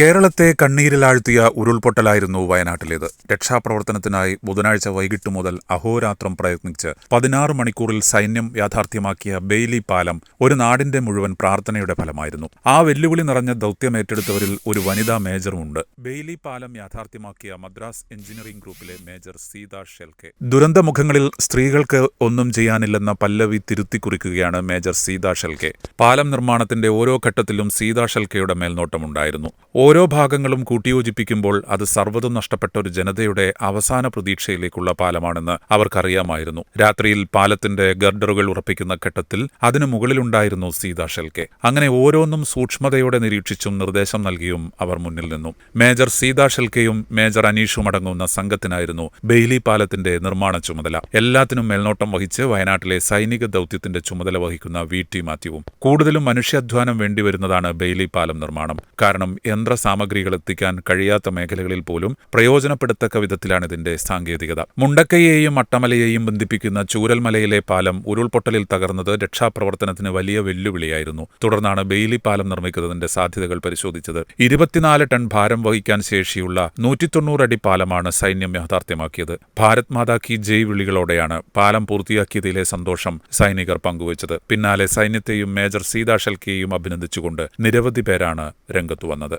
കേരളത്തെ കണ്ണീരിലാഴ്ത്തിയ ഉരുൾപൊട്ടലായിരുന്നു വയനാട്ടിലേത്. രക്ഷാപ്രവർത്തനത്തിനായി ബുധനാഴ്ച വൈകിട്ട് മുതൽ അഹോരാത്രം പ്രയത്നിച്ച് പതിനാറ് മണിക്കൂറിൽ സൈന്യം യാഥാർത്ഥ്യമാക്കിയ ബെയ്ലി പാലം ഒരു നാടിന്റെ മുഴുവൻ പ്രാർത്ഥനയുടെ ഫലമായിരുന്നു. ആ വെല്ലുവിളി നിറഞ്ഞ ദൗത്യം ഏറ്റെടുത്തവരിൽ ഒരു വനിതാ മേജറുമുണ്ട്. ബെയ്ലി പാലം യാഥാർത്ഥ്യമാക്കിയ മദ്രാസ് എഞ്ചിനീയറിംഗ് ഗ്രൂപ്പിലെ മേജർ സീത ഷെൽക്കെ. ദുരന്തമുഖങ്ങളിൽ സ്ത്രീകൾക്ക് ഒന്നും ചെയ്യാനില്ലെന്ന പല്ലവി തിരുത്തിക്കുറിക്കുകയാണ് മേജർ സീത ഷെൽക്കെ. പാലം നിർമ്മാണത്തിന്റെ ഓരോ ഘട്ടത്തിലും സീത ഷെൽക്കെയുടെ മേൽനോട്ടമുണ്ടായിരുന്നു. ഓരോ ഭാഗങ്ങളും കൂട്ടിയോജിപ്പിക്കുമ്പോൾ അത് സർവതും നഷ്ടപ്പെട്ട ഒരു ജനതയുടെ അവസാന പ്രതീക്ഷയിലേക്കുള്ള പാലമാണെന്ന് അവർക്കറിയാമായിരുന്നു. രാത്രിയിൽ പാലത്തിന്റെ ഗർഡറുകൾ ഉറപ്പിക്കുന്ന ഘട്ടത്തിൽ അതിനു മുകളിലുണ്ടായിരുന്നു സീതാ ഷെൽക്കെ. അങ്ങനെ ഓരോന്നും സൂക്ഷ്മതയോടെ നിരീക്ഷിച്ചും നിർദ്ദേശം നൽകിയും അവർ മുന്നിൽ നിന്നു. മേജർ സീതാ ഷെൽക്കെയും മേജർ അനീഷും അടങ്ങുന്ന സംഘത്തിനായിരുന്നു ബെയ്ലി പാലത്തിന്റെ നിർമ്മാണ ചുമതല. എല്ലാത്തിനും മേൽനോട്ടം വഹിച്ച് വയനാട്ടിലെ സൈനിക ദൌത്യത്തിന്റെ ചുമതല വഹിക്കുന്ന വി ടി മാത്യുവും. കൂടുതലും മനുഷ്യാധ്വാനം വേണ്ടിവരുന്നതാണ് ബെയ്ലി പാലം നിർമ്മാണം. കാരണം യന്ത്ര സാമഗ്രികൾ എത്തിക്കാൻ കഴിയാത്ത മേഖലകളിൽ പോലും പ്രയോജനപ്പെടുത്തക്ക വിധത്തിലാണ് ഇതിന്റെ സാങ്കേതികത. മുണ്ടക്കയെയും അട്ടമലയെയും ബന്ധിപ്പിക്കുന്ന ചൂരൽമലയിലെ പാലം ഉരുൾപൊട്ടലിൽ തകർന്നത് രക്ഷാപ്രവർത്തനത്തിന് വലിയ വെല്ലുവിളിയായിരുന്നു. തുടർന്നാണ് ബെയിലി പാലം നിർമ്മിക്കുന്നതിന്റെ സാധ്യതകൾ പരിശോധിച്ചത്. ഇരുപത്തിനാല് ടൺ ഭാരം വഹിക്കാൻ ശേഷിയുള്ള നൂറ്റി തൊണ്ണൂറ് അടി പാലമാണ് സൈന്യം യാഥാർത്ഥ്യമാക്കിയത്. ഭാരത് മാതാ കി ജയ് വിളികളോടെയാണ് പാലം പൂർത്തിയാക്കിയതിലെ സന്തോഷം സൈനികർ പങ്കുവച്ചത്. പിന്നാലെ സൈന്യത്തെയും മേജർ സീതാ ഷെൽക്കെയും അഭിനന്ദിച്ചുകൊണ്ട് നിരവധി പേരാണ് രംഗത്തു വന്നത്.